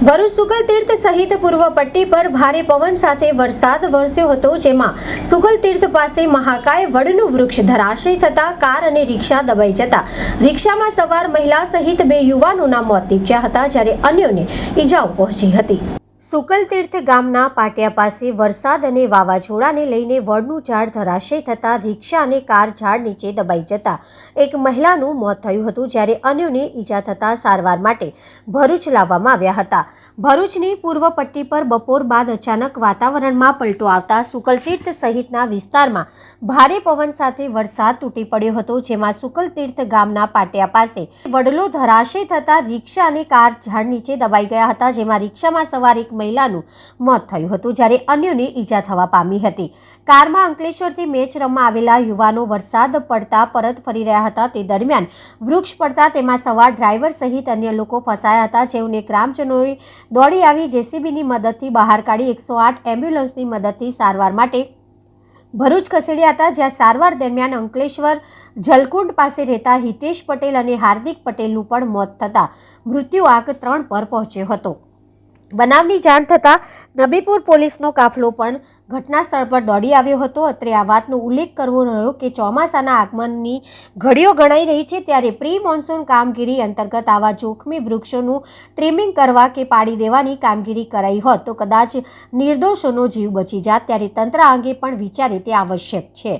ભરૂચ સુગલ તીર્થ સહિત પૂર્વ પટ્ટી પર ભારે પવન સાથે વરસાદ વરસ્યો હતો, જેમાં સુગલ તીર્થ પાસે મહાકાય વડનું વૃક્ષ ધરાશય થતા કાર અને રિક્ષા દબાઈ જતા રિક્ષામાં સવાર મહિલા સહિત બે યુવાનોના મોત નીપજ્યા હતા, જ્યારે અન્યોને ઈજાઓ પહોંચી હતી. સુકલ તીર્થ ગામના પાટિયા પાસે વરસાદ અને વાવાઝોડાને લઈને વડનું ઝાડ ધરાશય થતાં રિક્ષા અને કાર ઝાડ નીચે દબાઈ જતા એક મહિલાનું મોત થયું હતું જ્યારે અન્યોને ઈજા થતાં સારવાર માટે ભરૂચ લાવવામાં આવ્યા હતા. ભરૂચની પૂર્વ પટ્ટી પર બપોર બાદ અચાનક વાતાવરણમાં પલટો આવતા સુકલતીર્થ સહિતના વિસ્તારમાં ભારે પવન સાથે વરસાદ તૂટી પડ્યો હતો, જેમાં સુકલતીર્થ ગામના પાટિયા પાસે વડલો ધરાશય થતાં રિક્ષા અને કાર ઝાડ નીચે દબાઈ ગયા હતા, જેમાં રિક્ષામાં સવાર એક મહિલાનું મોત થયું હતું જ્યારે અન્યોને ઈજા થવા પામી હતી. કારમાં અંકલેશ્વરથી મેચ રમવા આવેલા યુવાનો વરસાદ પડતા પરત ફરી રહ્યા હતા. તે દરમિયાન વૃક્ષ પડતા તેમાં સવાર ડ્રાઈવર સહિત અન્ય લોકો ફસાયા હતા. જેઓને ગ્રામજનોએ દોડી આવી જેસીબીની મદદથી બહાર કાઢી એકસો આઠ એમ્બ્યુલન્સની મદદથી સારવાર માટે ભરૂચ ખસેડ્યા હતા. જ્યાં સારવાર દરમિયાન અંકલેશ્વર જલકુંડ પાસે રહેતા હિતેશ પટેલ અને હાર્દિક પટેલનું પણ મોત થતાં મૃત્યુ આંક ત્રણ પર પહોંચ્યો હતો. બનાવની જાણ થતાં નબીપુર પોલીસનો કાફલો પણ ઘટના સ્થળ પર દોડી આવ્યો હતો. અત્રે આ વાતનો ઉલ્લેખ કરવો રહ્યો કે ચોમાસાના આગમનની ઘડીઓ ગણાઈ રહી છે ત્યારે પ્રી મોન્સૂન કામગીરી અંતર્ગત આવા જોખમી વૃક્ષોનું ટ્રીમિંગ કરવા કે પાડી દેવાની કામગીરી કરાઈ હોત તો કદાચ નિર્દોષોનો જીવ બચી જાત. ત્યારે તંત્ર અંગે પણ વિચારે તે આવશ્યક છે.